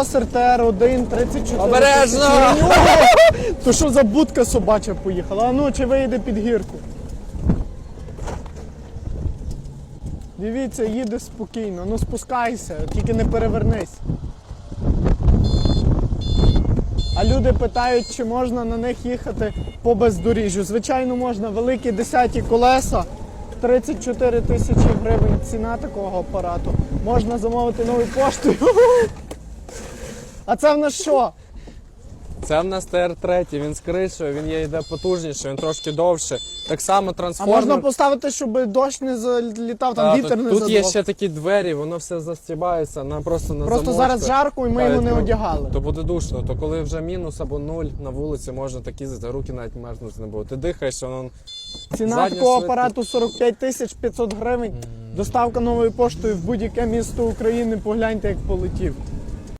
РТР 1 34 Обережно! То що за будка собача поїхала? А ну чи вийде під гірку? Дивіться, їде спокійно. Ну спускайся, тільки не перевернись. А люди питають, чи можна на них їхати по бездоріжжю. Звичайно, можна. Великі десяті колеса, 34 тисячі гривень ціна такого апарату. Можна замовити новою поштою. А це в нас що? Це в нас ТР-3, він з кришею, він є йде потужніше, він трошки довше. Так само А можна поставити, щоб дощ не залітав, там Та, вітер не тут є ще такі двері, воно все застібається на просто на Просто замочку. зараз жарко і ми його не одягали. То буде душно, то коли вже мінус або нуль на вулиці, можна так їздити, руки навіть мерзнути не будуть. Ти дихаєш, воно Ціна такого апарату 45 тисяч 500 гривень. Доставка новою поштою в будь-яке місто України. Погляньте, як полетів.